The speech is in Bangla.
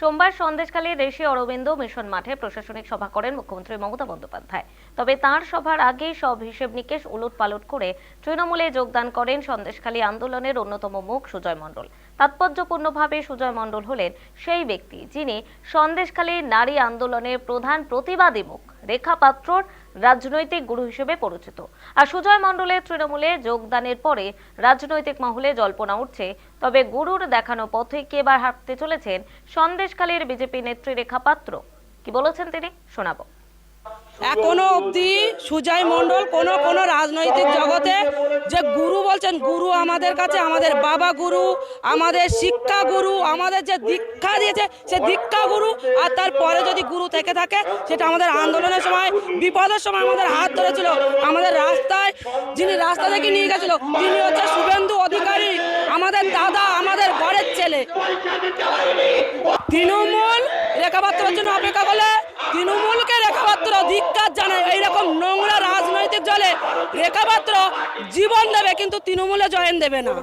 সোমবার সন্দেশকালে দেশে অরবিন্দ মিশন মাঠে প্রশাসনিক সভা করেন মুখ্যমন্ত্রী মমতা বন্দ্যোপাধ্যায়। তবে তার সভার আগে সব হিসেব নিকেশ উলট পালট করে তৃণমূলে যোগদান করেন সন্দেশখালী আন্দোলনের অন্যতম মুখ সুজয় মণ্ডল। তাৎপর্যপূর্ণভাবে সুজয় মণ্ডল হলেন সেই ব্যক্তি যিনি সন্দেশখালী নারী আন্দোলনের প্রধান প্রতিবাদী মুখ। রেখা পাত্রর রাজনৈতিক গুরু হিসেবে পরিচিত। আর সুজয় মণ্ডলের তৃণমূলে যোগদানের পরে রাজনৈতিক মহলে জল্পনা উঠছে, তবে গুরুর দেখানো পথে কে এবার হাঁটতে চলেছেন সন্দেশকালের বিজেপি নেত্রী রেখা পাত্র? কি বলেছেন তিনি? শোনাবো। এখনও অবধি সুজয় মণ্ডল কোন কোন রাজনৈতিক জগতে যে গুরু বলছেন, গুরু আমাদের কাছে, আমাদের বাবা গুরু, আমাদের শিক্ষা গুরু, আমাদের যে দীক্ষা দিয়েছে, সে দীক্ষা গুরু। আর তারপরে যদি গুরু থেকে থাকে, সেটা আমাদের আন্দোলনের সময়, বিপদের সময় আমাদের হাত ধরেছিল। আমাদের রাস্তায়, যিনি রাস্তা থেকে নিয়ে গেছিল, তিনি হচ্ছে শুভেন্দু অধিকারী, আমাদের দাদা, আমাদের ঘরের ছেলে। তৃণমূল রেখাপাত্রের জন্য অপেক্ষা করলে নোংরা রেখা পাত্র জীবন দেবে কিন্তু তৃণমূলে জয়েন দেবে না।